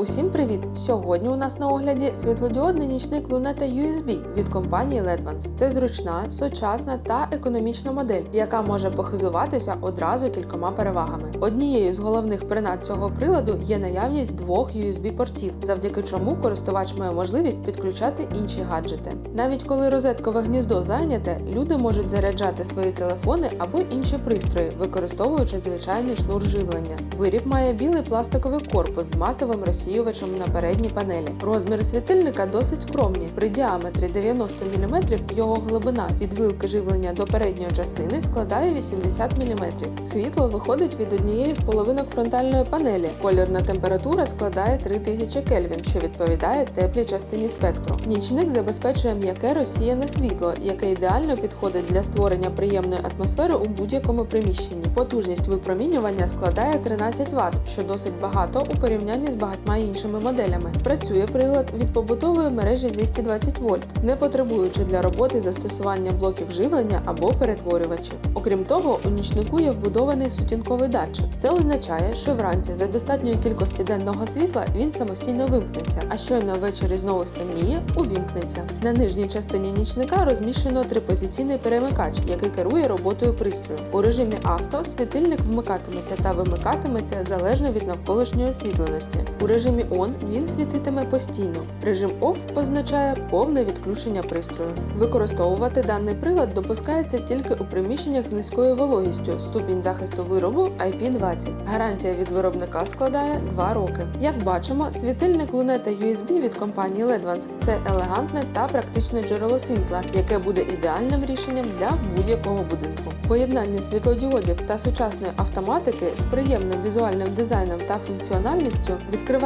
Усім привіт! Сьогодні у нас на огляді світлодіодний нічник Luneta USB від компанії Ledvance. Це зручна, сучасна та економічна модель, яка може похизуватися одразу кількома перевагами. Однією з головних принад цього приладу є наявність двох USB-портів, завдяки чому користувач має можливість підключати інші гаджети. Навіть коли розеткове гніздо зайняте, люди можуть заряджати свої телефони або інші пристрої, використовуючи звичайний шнур живлення. Виріб має білий пластиковий корпус з матовим розсіювачем на передній панелі. Розміри світильника досить скромні. При діаметрі 90 мм його глибина від вилки живлення до передньої частини складає 80 мм. Світло виходить від однієї з половинок фронтальної панелі. Колірна температура складає 3000 Кельвін, що відповідає теплій частині спектру. Нічник забезпечує м'яке розсіяне світло, яке ідеально підходить для створення приємної атмосфери у будь-якому приміщенні. Потужність випромінювання складає 13 Вт, що досить багато у порівнянні з багатьма іншими моделями. Працює прилад від побутової мережі 220 вольт, не потребуючи для роботи застосування блоків живлення або перетворювачів. Окрім того, у нічнику є вбудований сутінковий датчик. Це означає, що вранці за достатньої кількості денного світла він самостійно вимкнеться, а щойно ввечері знову стемніє, увімкнеться. На нижній частині нічника розміщено трипозиційний перемикач, який керує роботою пристрою. У режимі авто світильник вмикатиметься та вимикатиметься залежно від навколишньої освітленості. У режимі ON він світитиме постійно. Режим OFF означає повне відключення пристрою. Використовувати даний прилад допускається тільки у приміщеннях з низькою вологістю. Ступінь захисту виробу IP20. Гарантія від виробника складає 2 роки. Як бачимо, світильник Luneta USB від компанії Ledvance – це елегантне та практичне джерело світла, яке буде ідеальним рішенням для будь-якого будинку. Поєднання світлодіодів та сучасної автоматики з приємним візуальним дизайном та функціональністю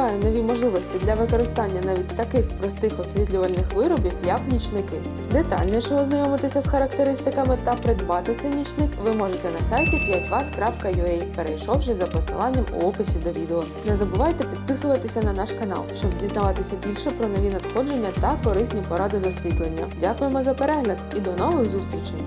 відкриває нові можливості для використання навіть таких простих освітлювальних виробів, як нічники. Детальніше ознайомитися з характеристиками та придбати цей нічник ви можете на сайті 5watt.ua, перейшовши за посиланням у описі до відео. Не забувайте підписуватися на наш канал, щоб дізнаватися більше про нові надходження та корисні поради з освітлення. Дякуємо за перегляд і до нових зустрічей!